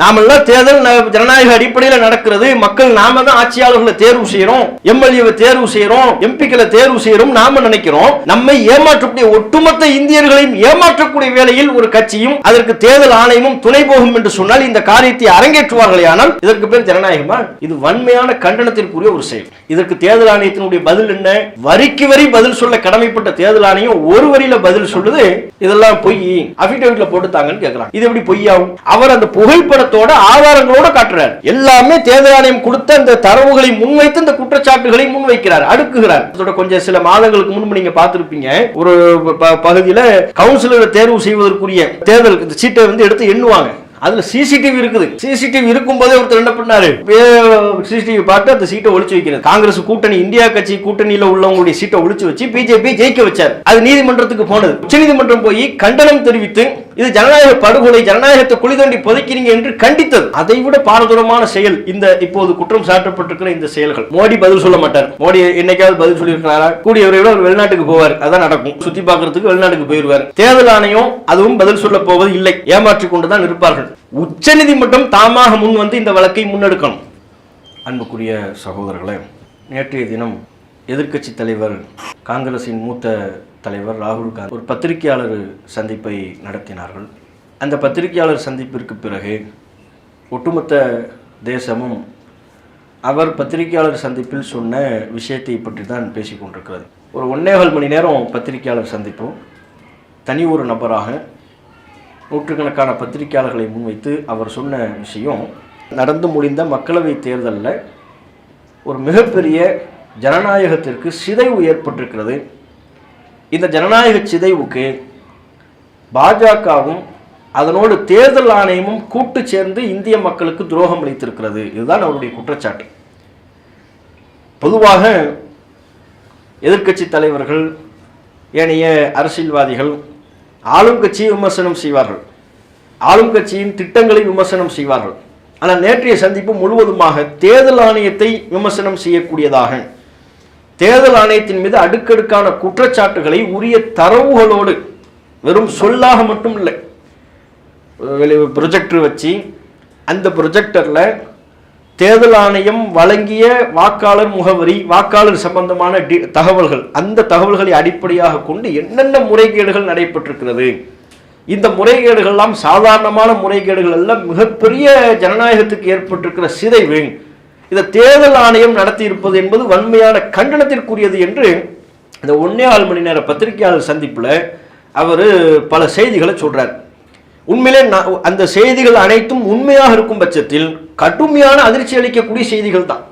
நாமெல்லாம் தேர்தல் ஜனநாயக அடிப்படையில் நடக்கிறது. மக்கள் நாம தான் ஆட்சியாளர்களை தேர்வு செய்யறோம். எம்எல்ஏவை தேர்வு செய்யறோம். எம்பிக்களை தேர்வு செய்யறோம் நாம நினைக்கிறோம். நம்மை ஏமாற்றக்கூடிய ஒட்டுமொத்த இந்தியர்களையும் ஏமாற்றக்கூடிய வேளையில் ஒரு கட்சியும் அதற்கு தேர்தல் ஆணையமும் துணை போகும் என்று சொன்னால் இந்த காரியத்தை அரங்கேற்றுவார்களே ஆனால் இதற்கு பேர் ஜனநாயகமா? இது வன்மையான கண்டனத்திற்குரிய ஒரு செயல். இதற்கு தேர்தல் ஆணையத்தினுடைய பதில் என்ன? வரிக்கு வரி பதில் சொல்ல கடமைப்பட்ட தேர்தல் ஆணையம் ஒரு வரியில பதில் சொல்லுது. இதெல்லாம் பொய். அபிடேவிட்ல போட்டுத்தாங்கன்னு கேட்கலாம் இது எப்படி பொய்யாகும்? அவர் அந்த புகைப்படத்தோட ஆதாரங்களோட காட்டுறார். எல்லாமே தேர்தல் ஆணையம் கொடுத்த அந்த தரவுகளை முன்வைத்து இந்த குற்றச்சாட்டுகளை முன்வைக்கிறார் அடுக்குகிறார். கொஞ்சம் சில மாதங்களுக்கு முன்பு நீங்க பார்த்திருப்பீங்க. ஒரு பகுதியில கவுன்சிலரை தேர்வு செய்வதற்குரிய தேர்தல் சீட்டை வந்து எடுத்து எண்ணுவாங்க. அதுல சிசிடிவி இருக்குது. சிசிடிவி இருக்கும் போதே ஒருத்தர் என்ன பண்ணாரு? சிசிடிவி பார்த்து அந்த சீட்டை ஒழிச்சு வைக்கிறது காங்கிரஸ் கூட்டணி இந்தியா கட்சி கூட்டணியில உள்ளவங்களுடைய சீட்டை ஒழிச்சு வச்சு பிஜேபி ஜெயிக்க வச்சார். அது நீதிமன்றத்துக்கு போனது. உச்சநீதிமன்றம் போய் கண்டனம் தெரிவித்து இது ஜனநாயக படுகொலை ஜனநாயகத்தை குழி தோண்டி புதைக்கிறீங்க என்று கண்டித்தது. அதை விட பாரதூரமான செயல் இந்த இப்போது குற்றம் சாட்டப்பட்டிருக்கிற இந்த செயல்கள். மோடி பதில் சொல்ல மாட்டார். மோடி என்னைக்காவது பதில் சொல்லியிருக்கிறாரா? கூடியவரை விட வெளிநாட்டுக்கு போவார். அதான் நடக்கும். சுத்தி பார்க்கறதுக்கு வெளிநாட்டுக்கு போயிருவார். தேர்தல் ஆணையம் அதுவும் பதில் சொல்ல போவது இல்லை. ஏமாற்றி கொண்டுதான் இருப்பார்கள். உச்சநீதிமன்றம். தாமாக முன் வந்து இந்த வழக்கை முன்னெடுக்கணும். அன்புக்குரிய சகோதரர்களே நேற்றைய தினம் எதிர்க்கட்சி தலைவர் காங்கிரசின் மூத்த தலைவர் ராகுல் காந்தி ஒரு பத்திரிகையாளர் சந்திப்பை நடத்தினார்கள். அந்த பத்திரிகையாளர் சந்திப்பிற்கு பிறகு ஒட்டுமொத்த தேசமும் அவர் பத்திரிகையாளர் சந்திப்பில் சொன்ன விஷயத்தை பற்றி தான் பேசிக்கொண்டிருக்கிறது. ஒரு ஒன்னேகால் மணி நேரம் பத்திரிகையாளர் சந்திப்பும் தனி ஒரு நபராக நூற்றுக்கணக்கான பத்திரிகையாளர்களை முன்வைத்து அவர் சொன்ன விஷயம் நடந்து முடிந்த மக்களவை தேர்தலில் ஒரு மிகப்பெரிய ஜனநாயகத்திற்கு சிதைவு ஏற்பட்டிருக்கிறது. இந்த ஜனநாயக சிதைவுக்கு பாஜகவும் அதனோடு தேர்தல் ஆணையமும் கூட்டு சேர்ந்து இந்திய மக்களுக்கு துரோகம் அளித்திருக்கிறது. இதுதான் அவருடைய குற்றச்சாட்டு. பொதுவாக எதிர்க்கட்சி தலைவர்கள் ஏனைய அரசியல்வாதிகள் ஆளும் கட்சியை விமர்சனம் செய்வார்கள். ஆளும் கட்சியின் திட்டங்களை விமர்சனம் செய்வார்கள். ஆனால் நேற்றைய சந்திப்பு முழுவதுமாக தேர்தல் ஆணையத்தை விமர்சனம் செய்யக்கூடியதாக. தேர்தல் ஆணையத்தின் மீது அடுக்கடுக்கான குற்றச்சாட்டுகளை உரிய தரவுகளோடு வெறும் சொல்லாக மட்டும் இல்லை ப்ரொஜெக்டர் வச்சு அந்த ப்ரொஜெக்டரில் தேர்தல் ஆணையம் வழங்கிய வாக்காளர் முகவரி வாக்காளர் சம்பந்தமான தகவல்கள் அந்த தகவல்களை அடிப்படையாக கொண்டு என்னென்ன முறைகேடுகள் நடைபெற்றிருக்கிறது? இந்த முறைகேடுகள்லாம் சாதாரணமான முறைகேடுகள் அல்ல மிகப்பெரிய ஜனநாயகத்துக்கு ஏற்பட்டிருக்கிற சிதைவு. இதை தேர்தல் ஆணையம் நடத்தியிருப்பது என்பது வன்மையான கண்டனத்திற்குரியது என்று இந்த ஒன்னே ஆறு மணி நேர பத்திரிகையாளர் சந்திப்பில் அவர் பல செய்திகளை சொல்கிறார் உண்மையிலே நான் அந்த செய்திகள் அனைத்தும் உண்மையாக இருக்கும் பட்சத்தில் கடுமையான அதிர்ச்சி அளிக்கக்கூடிய செய்திகள் தான்.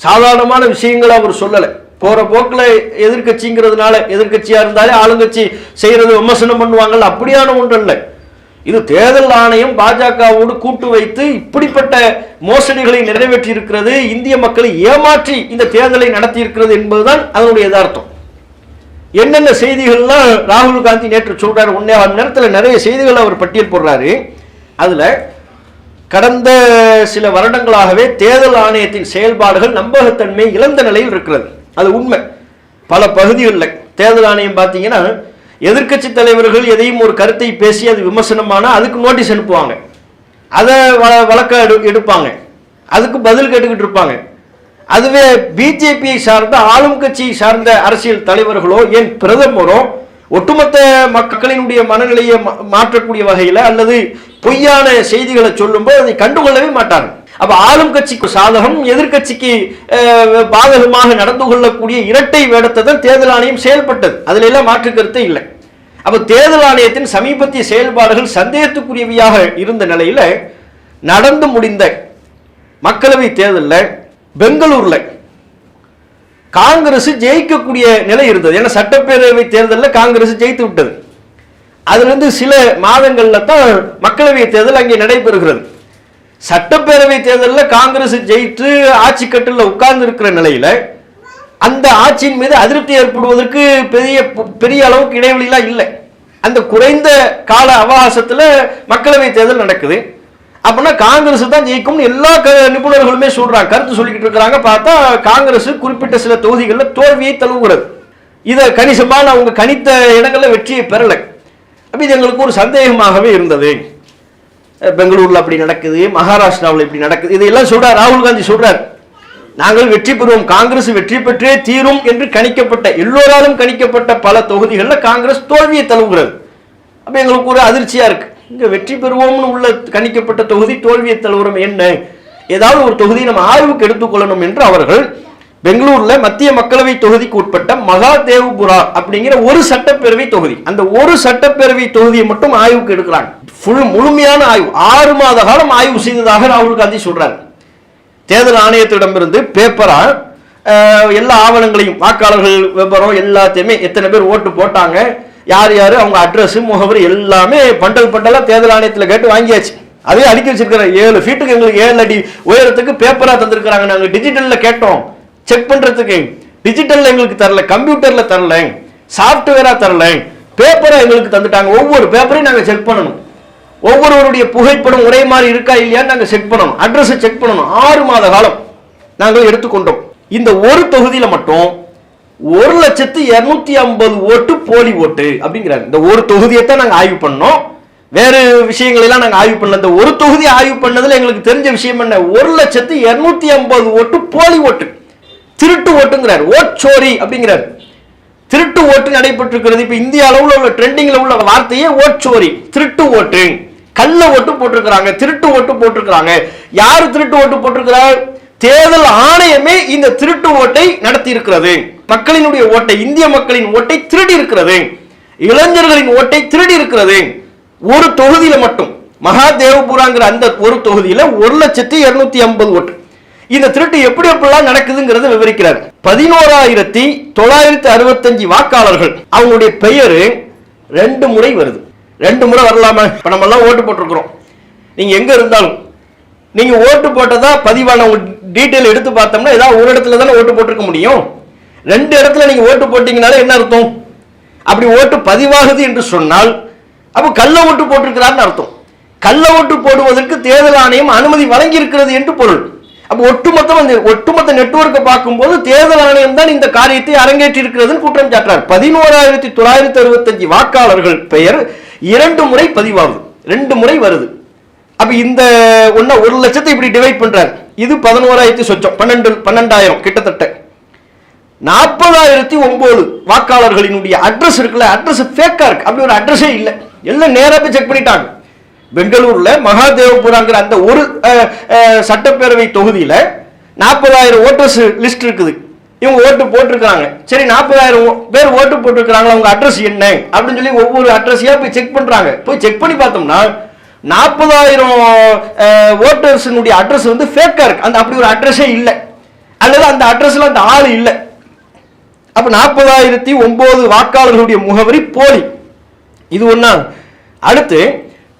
சாதாரணமான விஷயங்களை அவர் சொல்லலை. போற போக்கில் எதிர்க்கட்சிங்கிறதுனால எதிர்கட்சியா இருந்தாலே ஆளுங்கட்சி செய்யறது விமர்சனம் பண்ணுவாங்கல்ல அப்படியான ஒன்று இல்லை இது தேர்தல் ஆணையம் பாஜகவோடு கூட்டு வைத்து இப்படிப்பட்ட மோசடிகளை நிறைவேற்றி இருக்கிறது இந்திய மக்களை ஏமாற்றி இந்த தேர்தலை நடத்தி இருக்கிறது என்பதுதான் அதனுடைய யதார்த்தம். என்னென்ன செய்திகள்லாம் ராகுல் காந்தி நேற்று சொல்றாரு ஒன்னே மணி நேரத்தில் நிறைய செய்திகள் அவர் பட்டியல் போடுறாரு. அதில் கடந்த சில வருடங்களாகவே தேர்தல் ஆணையத்தின் செயல்பாடுகள் நம்பகத்தன்மை இழந்த நிலையில் இருக்கிறது. அது உண்மை. பல பகுதிகளில் தேர்தல் ஆணையம் பார்த்தீங்கன்னா எதிர்க்கட்சி தலைவர்கள் எதையும் ஒரு கருத்தை பேசி அது விமர்சனமானால் அதுக்கு நோட்டீஸ் அனுப்புவாங்க. அதை வ வழக்க எடு எடுப்பாங்க. அதுக்கு பதில் கேட்டுக்கிட்டு இருப்பாங்க. அதுவே பிஜேபியை சார்ந்த ஆளும் கட்சியை சார்ந்த அரசியல் தலைவர்களோ ஏன் பிரதமரோ ஒட்டுமொத்த மக்களினுடைய மனநிலையை மா- மாற்றக்கூடிய வகையில் அல்லது பொய்யான செய்திகளை சொல்லும்போது அதை கண்டுகொள்ளவே மாட்டாங்க அப்ப ஆளும் கட்சிக்கு சாதகம் எதிர்க்கட்சிக்கு பாதகமாக நடந்து கொள்ளக்கூடிய இரட்டை வேடத்தை தான் தேர்தல் ஆணையம் செயல்பட்டது. அதுல எல்லாம் மாற்று கருத்தே இல்லை. அப்ப தேர்தல் ஆணையத்தின் சமீபத்திய செயல்பாடுகள் சந்தேகத்துக்குரியவையாக இருந்த நிலையில நடந்து முடிந்த மக்களவை தேர்தலில் பெங்களூர்ல காங்கிரஸ் ஜெயிக்கக்கூடிய நிலை இருந்தது. ஏன்னா சட்டப்பேரவை தேர்தலில் காங்கிரஸ் ஜெயித்து விட்டது. அதிலிருந்து சில மாதங்கள்ல தான் மக்களவை தேர்தல் அங்கே நடைபெறுகிறது. சட்டப்பேரவை தேர்தலில் காங்கிரஸ் ஜெயித்து ஆட்சி கட்டில் உட்கார்ந்து இருக்கிற நிலையில் அந்த ஆட்சியின் மீது அதிருப்தி ஏற்படுவதற்கு பெரிய பெரிய அளவுக்கு இடைவெளிலாம் இல்லை. அந்த குறைந்த கால அவகாசத்தில் மக்களவை தேர்தல் நடக்குது. அப்படின்னா காங்கிரஸ் தான் ஜெயிக்கும்னு எல்லா க நிபுணர்களுமே சொல்றாங்க. கருத்து சொல்லிக்கிட்டு இருக்கிறாங்க. பார்த்தா காங்கிரஸ் குறிப்பிட்ட சில தொகுதிகளில் தோல்வியை தழுவுகிறது. இதை கணிசமான அவங்க கணித்த இடங்களில் வெற்றியை பெறலை. அப்படி இது எங்களுக்கு ஒரு சந்தேகமாகவே இருந்தது. பெங்களூரில் பெங்களூர்ல அப்படி நடக்குது மகாராஷ்டிராவில் இப்படி நடக்குது. இதையெல்லாம் சொல்றார் ராகுல் காந்தி சொல்றார். நாங்கள் வெற்றி பெறுவோம் காங்கிரஸ் வெற்றி பெற்றே தீரும் என்று கணிக்கப்பட்ட எல்லோராலும் கணிக்கப்பட்ட பல தொகுதிகளில் காங்கிரஸ் தோல்வியை தழுவுகிறது. அப்ப எங்களுக்கு ஒரு அதிர்ச்சியா இருக்கு. இங்கே வெற்றி பெறுவோம்னு உள்ள கணிக்கப்பட்ட தொகுதி தோல்வியை தலைவரம் என்ன? ஏதாவது ஒரு தொகுதியை நம்ம ஆய்வுக்கு எடுத்துக்கொள்ளணும் என்று அவர்கள் பெங்களூர்ல மத்திய மக்களவை தொகுதிக்கு உட்பட்ட மகாதேவ்புரா அப்படிங்கிற ஒரு சட்டப்பேரவை தொகுதி. அந்த ஒரு சட்டப்பேரவை தொகுதியை மட்டும் ஆய்வுக்கு எடுக்கிறாங்க. ஃபுல் முழுமையான ஆய்வு. ஆறு மாத காலம் ஆய்வு செய்ததாக ராகுல் காந்தி சொல்றாரு. தேர்தல் ஆணையத்திடமிருந்து பேப்பரா எல்லா ஆவணங்களையும் வாக்காளர்கள் விவரம் எல்லாத்தையுமே எத்தனை பேர் ஓட்டு போட்டாங்க யார் யார் அவங்க அட்ரஸ் முகவரி எல்லாமே பண்டல் பண்டலாக தேர்தல் ஆணையத்தில் கேட்டு வாங்கியாச்சு. அதே அடுக்கி வச்சிருக்கிற ஏழு ஃபீட்டுக்கு எங்களுக்கு ஏழு அடி உயரத்துக்கு பேப்பராக தந்திருக்கிறாங்க. நாங்கள் டிஜிட்டலில் கேட்டோம். செக் பண்ணுறதுக்கு டிஜிட்டலில் எங்களுக்கு தரல. கம்ப்யூட்டரில் தரல. சாஃப்ட்வேராக தரல. பேப்பரை எங்களுக்கு தந்துட்டாங்க. ஒவ்வொரு பேப்பரையும் நாங்கள் செக் பண்ணணும். ஒவ்வொருவருடைய புகைப்படம் ஒரே மாதிரி இருக்கா இல்லையான்னு நாங்கள் செக் பண்ணணும். அட்ரஸை செக் பண்ணணும். ஆறு மாத காலம் நாங்கள் எடுத்துக்கொண்டோம். இந்த ஒரு தொகுதியில் மட்டும் ஒரு லட்சத்து இரநூத்தி ஐம்பது ஓட்டு போலி ஓட்டு அப்படிங்கிறாங்க இந்த ஒரு தொகுதியை தான் நாங்கள் ஆய்வு பண்ணோம். வேறு விஷயங்களெல்லாம் நாங்கள் ஆய்வு பண்ணல. இந்த ஒரு தொகுதி ஆய்வு பண்ணதில் எங்களுக்கு தெரிஞ்ச விஷயம் என்ன? ஒரு லட்சத்து இரநூத்தி ஐம்பது ஓட்டு போலி ஓட்டு. திருட்டு ஓட்டுங்கிறார். ஓட்சோரி அப்படிங்கிறார். திருட்டு ஓட்டு நடைபெற்றிருக்கிறது. இப்போ இந்திய அளவில் உள்ள ட்ரெண்டிங்கில் உள்ள வார்த்தையே ஓட்சோரி திருட்டு ஓட்டு. கள்ள ஓட்டு போட்டிருக்கிறாங்க. திருட்டு ஓட்டு போட்டிருக்கிறாங்க. யார் திருட்டு ஓட்டு போட்டிருக்கிறார்? தேர்தல் ஆணையமே இந்த திருட்டு ஓட்டை நடத்தி இருக்கிறது மக்களினுடைய ஓட்டை இந்திய மக்களின் ஓட்டை திருடி இருக்கிறது. இளைஞர்களின் ஓட்டை திருடி இருக்கிறது. ஒரு தொகுதியில மட்டும் மகாதேவபுராங்கிற அந்த ஒரு தொகுதியில ஒரு லட்சத்தி இருநூத்தி ஐம்பது ஓட்டு. இந்த திருட்டு எப்படி எப்படிலாம் நடக்குதுங்கிறத விவரிக்கிறார். பதினோராயிரத்தி தொள்ளாயிரத்தி அறுபத்தஞ்சு வாக்காளர்கள். அவங்களுடைய பெயரு ரெண்டு முறை வருது. ரெண்டு முறை வரலாமா. இப்ப நம்ம எல்லாம் ஓட்டு போட்டிருக்கிறோம். நீங்க எங்க இருந்தாலும் நீங்க ஓட்டு போட்டதா பதிவான டீட்டெயில் எடுத்து பார்த்தோம்னா ஏதாவது ஒரு இடத்துல தானே ஓட்டு போட்டிருக்க முடியும். ரெண்டு இடத்துல நீங்க ஓட்டு போட்டீங்கனாலே என்ன அர்த்தம்? அப்படி ஓட்டு பதிவாகுது என்று சொன்னால் அப்போ கள்ள ஓட்டு போட்டிருக்கிறார்னு அர்த்தம். கள்ள ஓட்டு போடுவதற்கு தேர்தல் ஆணையம் அனுமதி வழங்கியிருக்கிறது என்று பொருள். அப்போ ஒட்டுமொத்தம் அந்த ஒட்டுமொத்த நெட்வொர்க்கை பார்க்கும்போது தேர்தல் ஆணையம் தான் இந்த காரியத்தை அரங்கேற்றி இருக்கிறதுன்னு குற்றம் சாட்டுறார். பதினோராயிரத்தி தொள்ளாயிரத்தி அறுபத்தஞ்சு வாக்காளர்கள் பெயர் இரண்டு முறை பதிவாகுது. ரெண்டு முறை வருது. அப்ப இந்த ஒண்ண ஒரு லட்சத்தை இப்படி டிவைட் பண்றாரு. இது பதினோராயிரத்தி சொச்சம். பன்னெண்டு பன்னெண்டாயிரம் கிட்டத்தட்ட. நாற்பதாயிரத்தி ஒன்பது வாக்காளர்களினுடைய அட்ரஸ் இருக்குல்ல அட்ரஸ் ஃபேக்காக இருக்குது அப்படி ஒரு அட்ரஸே இல்லை. எல்லாம் நேராக போய் செக் பண்ணிட்டாங்க. பெங்களூரில் மகாதேவபுராங்கிற அந்த ஒரு சட்டப்பேரவை தொகுதியில் நாற்பதாயிரம் ஓட்டர்ஸ் லிஸ்ட் இருக்குது. இவங்க ஓட்டு போட்டிருக்காங்க சரி நாற்பதாயிரம் பேர் ஓட்டு போட்டிருக்கிறாங்களா? அவங்க அட்ரஸ் என்ன? அப்படின்னு சொல்லி ஒவ்வொரு அட்ரஸையா போய் செக் பண்ணுறாங்க போய் செக் பண்ணி பார்த்தோம்னா நாற்பதாயிரம் ஓட்டர்ஸினுடைய அட்ரஸ் வந்து ஃபேக்காக இருக்குது அந்த அப்படி ஒரு அட்ரஸே இல்லை. அல்லது அந்த அட்ரஸில் அந்த ஆள் இல்லை. அப்ப நாற்பதாயிரத்தி ஒன்பது வாக்காளர்களுடைய முகவரி போலி. இது ஒன்னா? அடுத்து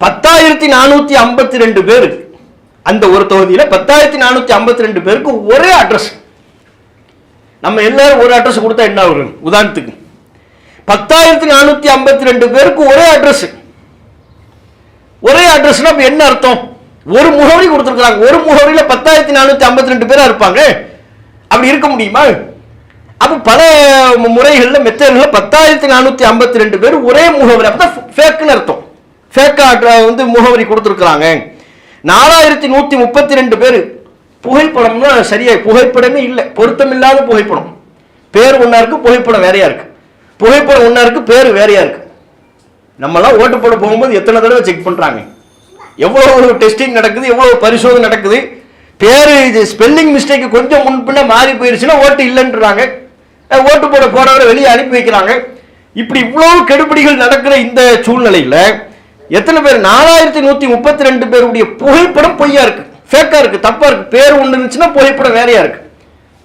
பத்தாயிரத்தி நானூத்தி ஐம்பத்தி ரெண்டு பேர் அந்த ஒரு தொகுதியில பத்தாயிரத்தி நானூத்தி ஐம்பத்தி ரெண்டு பேருக்கு ஒரே அட்ரஸ் நம்ம எல்லாரும் ஒரு அட்ரஸ் கொடுத்தா என்ன வரும் உதாரணத்துக்கு பத்தாயிரத்தி நானூத்தி ஐம்பத்தி ரெண்டு பேருக்கு ஒரே அட்ரஸ் ஒரே அட்ரஸ்னா அப்ப என்ன அர்த்தம்? ஒரு முகவரி கொடுத்துருக்காங்க ஒரு முகவரியில பத்தாயிரத்தி நானூத்தி ஐம்பத்தி ரெண்டு பேரா இருப்பாங்க. அப்படி இருக்க முடியுமா? அப்போ பல முறைகளில் மெத்தட்ல பத்தாயிரத்தி நானூற்றி ஐம்பத்தி ரெண்டு பேர் ஒரே முகவரி. அப்போ ஃபேக்குன்னு அர்த்தம். ஃபேக்காக வந்து முகவரி கொடுத்துருக்குறாங்க. நாலாயிரத்தி நூற்றி முப்பத்தி ரெண்டு பேர். புகைப்படம்னா சரியா புகைப்படமே இல்லை. பொருத்தமில்லாத புகைப்படம். பேர் ஒன்றா இருக்குது புகைப்படம் வேறையா இருக்குது புகைப்படம் ஒன்றா இருக்குது பேர் வேறையா இருக்குது நம்மலாம் ஓட்டு போட போகும்போது எத்தனை தடவை செக் பண்ணுறாங்க எவ்வளோ டெஸ்டிங் நடக்குது எவ்வளோ பரிசோதனை நடக்குது? பேர் இது ஸ்பெல்லிங் மிஸ்டேக் கொஞ்சம் முன்பின்ன மாறி போயிருச்சுன்னா ஓட்டு இல்லைன்றாங்க. ஓட்டு போட போறவரை வெளியே அனுப்பி வைக்கிறாங்க. இப்படி இவ்வளவு கெடுபிடிகள் நடக்கிற இந்த சூழ்நிலையில எத்தனை பேர்? நாலாயிரத்தி நூத்தி முப்பத்தி ரெண்டு பேருடைய புகைப்படம் பொய்யா இருக்கு. ஃபேக்கா இருக்கு தப்பா இருக்கு. பேர் ஒண்ணு இருந்துச்சுன்னா புகைப்படம் வேறையா இருக்கு.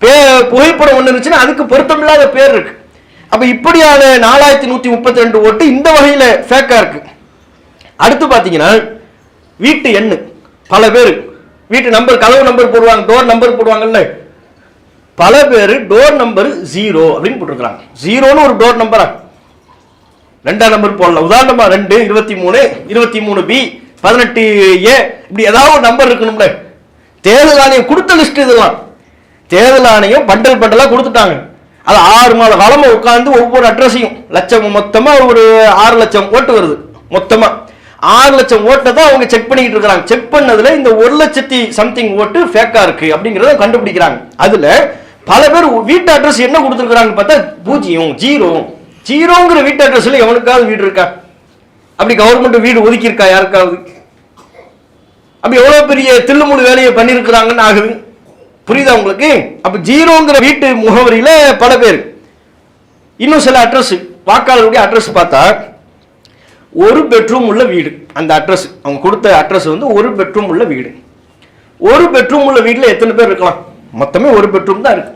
பே புகைப்படம் ஒண்ணு இருந்துச்சுன்னா அதுக்கு பொருத்தமில்லாத பேர் இருக்கு. அப்ப இப்படியான நாலாயிரத்தி நூத்தி முப்பத்தி ரெண்டு ஓட்டு இந்த வகையில ஃபேக்கா இருக்கு. அடுத்து பாத்தீங்கன்னா வீட்டு எண்ணு. பல பேர். வீட்டு நம்பர் கதவு நம்பர் போடுவாங்க டோர் நம்பர் போடுவாங்கல்ல. பல பேர் டோர் நம்பர் ஜீரோ அப்படின்னு போட்டிருக்கிறாங்க. ஜீரோன்னு ஒரு டோர் நம்பரா ரெண்டாம் நம்பர் போடல உதாரணமா ரெண்டு இருபத்தி மூணு இருபத்தி மூணு பி பதினெட்டு ஏ இப்படி ஏதாவது ஒரு நம்பர் இருக்கணும்ல. தேர்தல் ஆணையம் கொடுத்த லிஸ்ட் இதெல்லாம். தேர்தல் ஆணையம் பண்டல் பண்டலாக கொடுத்துட்டாங்க. அது ஆறு மாத காலமாக உட்காந்து ஒவ்வொரு அட்ரஸையும் லட்சம் மொத்தமாக ஒரு ஆறு லட்சம் ஓட்டு வருது. மொத்தமாக ஆறு லட்சம் ஓட்டை தான் அவங்க செக் பண்ணிக்கிட்டு இருக்கிறாங்க. செக் பண்ணதில் இந்த ஒரு லட்சத்தி சம்திங் ஓட்டு ஃபேக்காக இருக்குது அப்படிங்கிறத கண்டுபிடிக்கிறாங்க. அதில் பல பேர் வீட்டு அட்ரஸ் என்ன கொடுத்துருக்குறாங்கன்னு பார்த்தா பூஜ்ஜியம் ஜீரோ. ஜீரோங்கிற வீட்டு அட்ரஸில் எவனுக்காவது வீடு இருக்கா? அப்படி கவர்மெண்ட் வீடு ஒதுக்கியிருக்கா? யாருக்காவது? அப்படி எவ்வளோ பெரிய தில்லுமுழு வேலையை பண்ணியிருக்கிறாங்கன்னு ஆகுது. புரியுதா உங்களுக்கு? அப்போ ஜீரோங்கிற வீட்டு முகவரியில் பல பேர். இன்னும் சில அட்ரஸ் வாக்காளருடைய அட்ரஸ் பார்த்தா ஒரு பெட்ரூம் உள்ள வீடு. அந்த அட்ரஸ் அவங்க கொடுத்த அட்ரஸ் வந்து ஒரு பெட்ரூம் உள்ள வீடு. ஒரு பெட்ரூம் உள்ள வீட்டில் எத்தனை பேர் இருக்கலாம்? மொத்தமே ஒரு பெட்ரூம் தான் இருக்கு.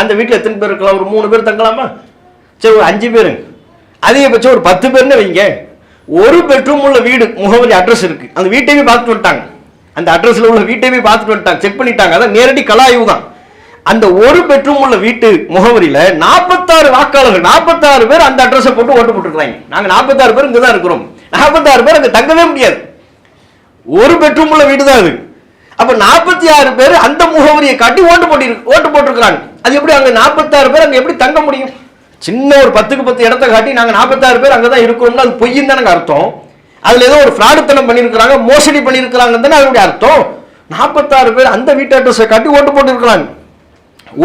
அந்த வீட்டில் எத்தனை பேர் இருக்கலாம்? ஒரு மூணு பேர் தங்கலாமா? சரி ஒரு அஞ்சு பேரு அதிகபட்சம் ஒரு பத்து பேர்னு வைங்க. ஒரு பெட்ரூம் உள்ள வீடு முகவரி அட்ரஸ் இருக்கு. அந்த வீட்டையுமே பார்த்துட்டு வந்துட்டாங்க. அந்த அட்ரஸில் உள்ள வீட்டையுமே பார்த்துட்டு வந்துட்டாங்க. செக் பண்ணிட்டாங்க. அதான் நேரடி கலாய்வு தான். அந்த ஒரு பெட்ரூம் உள்ள வீட்டு முகவரியில் நாற்பத்தாறு வாக்காளர்கள் நாற்பத்தாறு பேர் அந்த அட்ரஸை போட்டு ஓட்டு போட்டுருக்காங்க நாங்கள் நாற்பத்தாறு பேர் இங்கே தான் இருக்கிறோம். நாற்பத்தாறு பேர் அங்கே தங்கவே முடியாது. ஒரு பெட்ரூம் உள்ள வீடு தான் அது. அப்ப நாற்பத்தி ஆறு பேர் அந்த முகவரியை காட்டி ஓட்டு போட்டி ஓட்டு போட்டிருக்கிறாங்க. அது எப்படி அங்க நாற்பத்தாறு பேர் அங்க எப்படி தங்க முடியும்? சின்ன ஒரு பத்துக்கு பத்து இடத்த காட்டி நாங்க நாற்பத்தாறு பேர் அங்கதான் இருக்கிறோம்னா அது பொய்யுன்னு தானே அர்த்தம். அதுல ஏதோ ஒரு ஃப்ராடுத்தனம் பண்ணியிருக்கிறாங்க மோசடி பண்ணியிருக்கிறாங்க தானே அதனுடைய அர்த்தம். நாற்பத்தாறு பேர் அந்த வீட்டு அட்ரஸை காட்டி ஓட்டு போட்டிருக்கிறாங்க.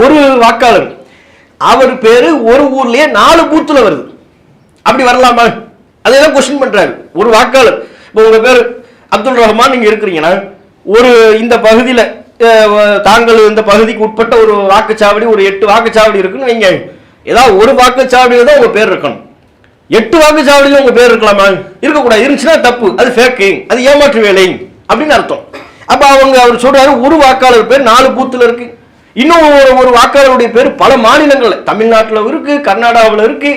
ஒரு வாக்காளர் அவர் பேரு ஒரு ஊர்லயே நாலு பூத்துல வருது. அப்படி வரலாமா? அதெல்லாம் கொஸ்டின் பண்றாரு. ஒரு வாக்காளர். இப்போ உங்க பேர் அப்துல் ரஹ்மான் நீங்க இருக்கிறீங்கன்னா ஒரு இந்த பகுதியில் தாங்கள் இந்த பகுதிக்கு உட்பட்ட ஒரு வாக்குச்சாவடி ஒரு எட்டு வாக்குச்சாவடி இருக்குன்னு வைங்க. ஏதாவது ஒரு வாக்குச்சாவடியில தான் உங்கள் பேர் இருக்கணும். எட்டு வாக்குச்சாவடியில உங்கள் பேர் இருக்கலாமா? இருக்கக்கூடாது. இருந்துச்சுன்னா தப்பு. அது ஃபேக்கு அது ஏமாற்று வேலை அப்படின்னு அர்த்தம். அப்போ அவங்க அவர் சொல்கிறாரு ஒரு வாக்காளர் பேர் நாலு பூத்தில் இருக்கு. இன்னும் ஒரு ஒரு வாக்காளருடைய பேர் பல மாநிலங்களில். தமிழ்நாட்டில் இருக்கு கர்நாடகாவில் இருக்கு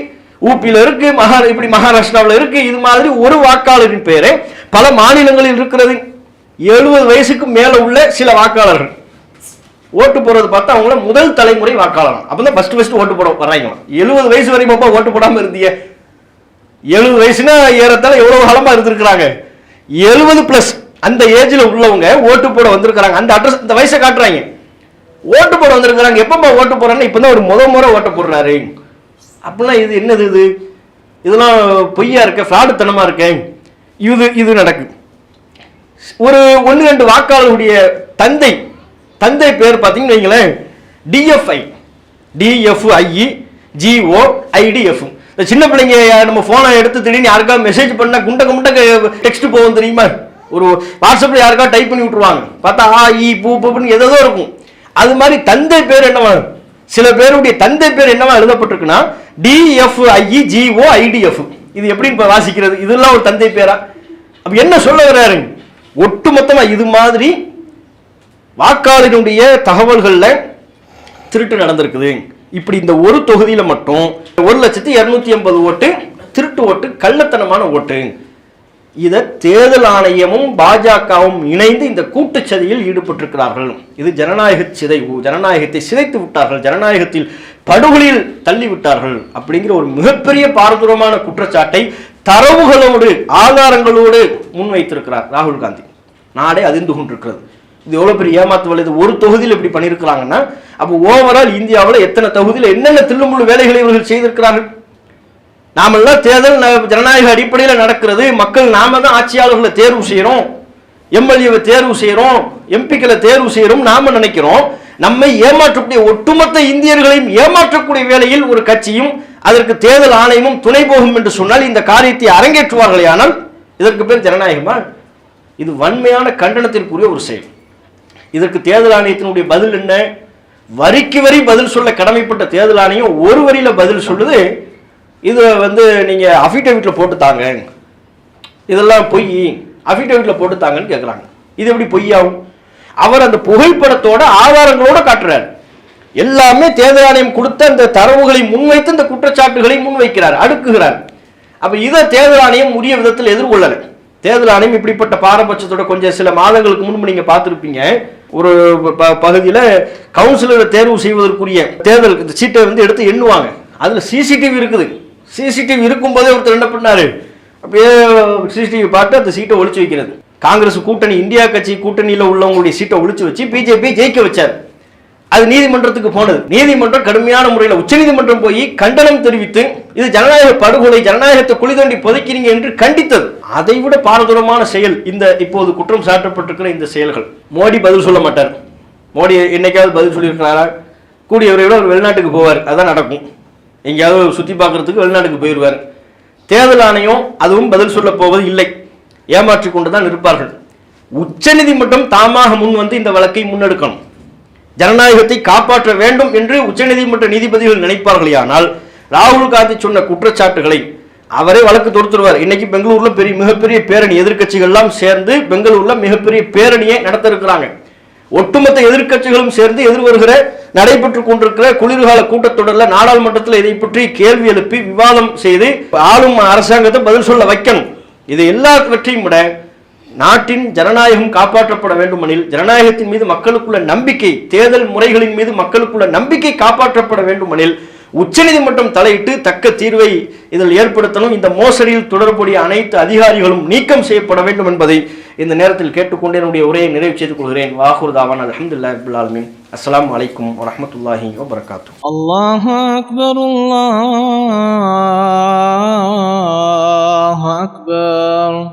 ஊப்பில இருக்கு மகா இப்படி மகாராஷ்டிராவில் இருக்கு. இது மாதிரி ஒரு வாக்காளரின் பேரே பல மாநிலங்களில் இருக்கிறது. எழுபது வயசுக்கு மேலே உள்ள சில வாக்காளர்கள். ஓட்டு போடுறது பார்த்தா அவங்கள முதல் தலைமுறை வாக்காளர் அப்பதான் ஃபஸ்ட்டு ஃபஸ்ட்டு ஓட்டு போட வர்றாங்க. எழுபது வயசு வரைக்கும் அப்பா ஓட்டு போடாமல் இருந்தீங்க எழுபது வயசுனா ஏறத்தால எவ்வளோ காலமாக இருந்திருக்கிறாங்க? எழுபது ப்ளஸ் அந்த ஏஜில் உள்ளவங்க ஓட்டு போட வந்திருக்கிறாங்க. அந்த அட்ரஸ் இந்த வயசை காட்டுறாங்க. ஓட்டு போட வந்திருக்கிறாங்க. எப்பப்பா ஓட்டு போகிறோன்னு இப்போ தான் ஒரு முத முறை ஓட்டு போடுறாரு. அப்படின்னா இது என்னது இது? இதெல்லாம் பொய்யா இருக்க ஃப்ராடுத்தனமாக இருக்கேன் இது இது நடக்குது. ஒரு ஒன்று ரெண்டு வாக்காளருடைய தந்தை தந்தை பேர் பார்த்தீங்கன்னு வைங்களேன் டிஎஃப்ஐ டிஎஃப்ஐஇ ஜிஓ ஐடிஎஃப் இந்த சின்ன பிள்ளைங்க நம்ம ஃபோனை எடுத்து திடீர்னு யாருக்காவது மெசேஜ் பண்ணால் குண்ட குண்ட டெக்ஸ்ட் போகும் தெரியுமா? ஒரு வாட்ஸ்அப்பில் யாருக்காவது டைப் பண்ணி விட்டுருவாங்க. பார்த்தா ஆ இ பூ பூன்னு ஏதோ இருக்கும். அது மாதிரி தந்தை பேர் என்னவா? சில பேருடைய தந்தை பேர் என்னவா எழுதப்பட்டிருக்குன்னா டிஎஃப்ஐஇ ஜிஓ ஐடிஎஃப் இது எப்படி இப்போ வாசிக்கிறது? இதெல்லாம் ஒரு தந்தை பேரா? அப்போ என்ன சொல்ல வர்றாருங்க ஒட்டுமொத்தமாக இது மாதிரி வாக்காளரினுடைய தகவல்களில் திருட்டு நடந்திருக்குது. இப்படி இந்த ஒரு தொகுதியில் மட்டும் ஒரு லட்சத்தி இரநூத்தி ஐம்பது ஓட்டு திருட்டு ஓட்டு கள்ளத்தனமான ஓட்டு. இதை தேர்தல் ஆணையமும் பாஜகவும் இணைந்து இந்த கூட்டுச்சதியில் ஈடுபட்டிருக்கிறார்கள். இது ஜனநாயக சிதைவு ஜனநாயகத்தை சிதைத்து விட்டார்கள் ஜனநாயகத்தில் படுகொலியில் தள்ளிவிட்டார்கள் அப்படிங்கிற ஒரு மிகப்பெரிய பாரதூரமான குற்றச்சாட்டை தரவுகளோடு ஆதாரங்களோடு முன்வைத்திருக்கிறார் ராகுல் காந்தி. நாடே அதிர்ந்து கொண்டிருக்கிறது. இது எவ்வளோ பெரிய ஏமாத்து வலது இது ஒரு தொகுதியில் இப்படி பண்ணியிருக்கிறாங்கன்னா அப்போ ஓவரால் இந்தியாவில் எத்தனை தொகுதியில் என்னென்ன தில்லுமுள்ளு வேலைகளை இவர்கள் செய்திருக்கிறார்கள்? நாமெல்லாம் தேர்தல் ந- ஜனநாயக அடிப்படையில் நடக்கிறது. மக்கள் நாம தான் ஆட்சியாளர்களை தேர்வு செய்கிறோம் எம்எல்ஏவை தேர்வு செய்கிறோம் எம்பிக்களை தேர்வு செய்கிறோம் நாம நினைக்கிறோம். நம்மை ஏமாற்றக்கூடிய ஒட்டுமொத்த இந்தியர்களையும் ஏமாற்றக்கூடிய வேளையில் ஒரு கட்சியும் அதற்கு தேர்தல் ஆணையமும் துணை போகும் என்று சொன்னால் இந்த காரியத்தை அரங்கேற்றுவார்களே ஆனால் இதற்கு பேர் ஜனநாயகமா? இது வன்மையான கண்டனத்திற்குரிய ஒரு செயல். இதற்கு தேர்தல் ஆணையத்தினுடைய பதில் என்ன? வரிக்கு வரி பதில் சொல்ல கடமைப்பட்ட தேர்தல் ஆணையம் ஒரு வரியில் பதில் சொல்லுது. இது வந்து நீங்கள் அஃபிடேவிட்டில் போட்டு தாங்க. இதெல்லாம் பொய். அஃபிடேவிட்டில் போட்டு தாங்கன்னு கேட்குறாங்க இது எப்படி பொய்யாகும்? அவர் அந்த புகைப்படத்தோட ஆதாரங்களோட காட்டுறாரு. எல்லாமே தேர்தல் ஆணையம் கொடுத்த அந்த தரவுகளை முன்வைத்து இந்த குற்றச்சாட்டுகளை முன்வைக்கிறார் அடுக்குகிறார். அப்போ இதை தேர்தல் ஆணையம் உரிய விதத்தில் எதிர்கொள்ளலை. தேர்தல் ஆணையம் இப்படிப்பட்ட பாரபட்சத்தோட கொஞ்சம் சில மாதங்களுக்கு முன்பு நீங்க பார்த்துருப்பீங்க. ஒரு ப- பகுதியில் கவுன்சிலரை தேர்வு செய்வதற்குரிய தேர்தல் இந்த சீட்டை வந்து எடுத்து எண்ணுவாங்க. அதில் சிசிடிவி இருக்குது. சிசிடிவி இருக்கும்போதே ஒருத்தர் என்ன பண்ணாரு? அப்படியே சிசிடிவி பார்த்து அந்த சீட்டை ஒழிச்சு வைக்கிறது. காங்கிரஸ் கூட்டணி இந்தியா கட்சி கூட்டணியில் உள்ளவங்களுடைய சீட்டை ஒழிச்சு வச்சு பிஜேபி ஜெயிக்க வச்சார். அது நீதிமன்றத்துக்கு போனது. நீதிமன்றம் கடுமையான முறையில் உச்சநீதிமன்றம் போய் கண்டனம் தெரிவித்து இது ஜனநாயக படுகொலை ஜனநாயகத்தை குளிதோண்டி புதைக்கிறீங்க என்று கண்டித்தது. அதை விட பாரதூரமான செயல் இந்த இப்போது குற்றம் சாட்டப்பட்டிருக்கிற இந்த செயல்கள். மோடி பதில் சொல்ல மாட்டார். மோடி என்னைக்காவது பதில் சொல்லியிருக்கிறாரா? கூடியவரை விட அவர் வெளிநாட்டுக்கு போவார். அதான் நடக்கும். எங்கேயாவது சுற்றி பார்க்கறதுக்கு வெளிநாட்டுக்கு போயிடுவார். தேர்தல் ஆணையம் அதுவும் பதில் சொல்ல போவது இல்லை. ஏமாற்றி கொண்டு தான் இருப்பார்கள். உச்சநீதிமன்றம் தாமாக முன் வந்து இந்த வழக்கை முன்னெடுக்கணும். ஜனநாயகத்தை காப்பாற்ற வேண்டும் என்று உச்சநீதிமன்ற நீதிபதிகள் நினைப்பார்களேயானால் ராகுல் காந்தி சொன்ன குற்றச்சாட்டுகளை அவரே வழக்கு தொடுத்துருவார். இன்னைக்கு பெங்களூர்ல பெரிய மிகப்பெரிய பேரணி எதிர்க்கட்சிகள்லாம் சேர்ந்து பெங்களூர்ல மிகப்பெரிய பேரணியை நடத்த இருக்கிறாங்க ஒட்டுமொத்த எதிர்க்கட்சிகளும் சேர்ந்து எதிர்வருகிற நடைபெற்றுக் கொண்டிருக்கிற குளிர்கால கூட்டத்தொடரில் நாடாளுமன்றத்தில் இதை பற்றி கேள்வி எழுப்பி விவாதம் செய்து ஆளும் அரசாங்கத்தை பதில் சொல்ல வைக்கணும். இது எல்லாவற்றையும் விட நாட்டின் ஜனநாயகம் காப்பாற்றப்பட வேண்டுமெனில் ஜனநாயகத்தின் மீது மக்களுக்குள்ள நம்பிக்கை தேர்தல் முறைகளின் மீது மக்களுக்குள்ள நம்பிக்கை காப்பாற்றப்பட வேண்டுமெனில் உச்சநீதிமன்றம் தலையிட்டு தக்க தீர்வை இதில் ஏற்படுத்தணும். இந்த மோசடியில் தொடர்புடைய அனைத்து அதிகாரிகளும் நீக்கம் செய்யப்பட வேண்டும் என்பதை இந்த நேரத்தில் கேட்டுக்கொண்டே என்னுடைய உரையை நிறைவு செய்து கொள்கிறேன். வாகுர்தாவான் அலமதுல்லா அபுல்லாலமின் அஸ்லாம் வலைக்கும் வரமத்துல்லாஹி வபரகாத்து அல்லாஹ் அக்பர் அல்லாஹ் அக்பர்.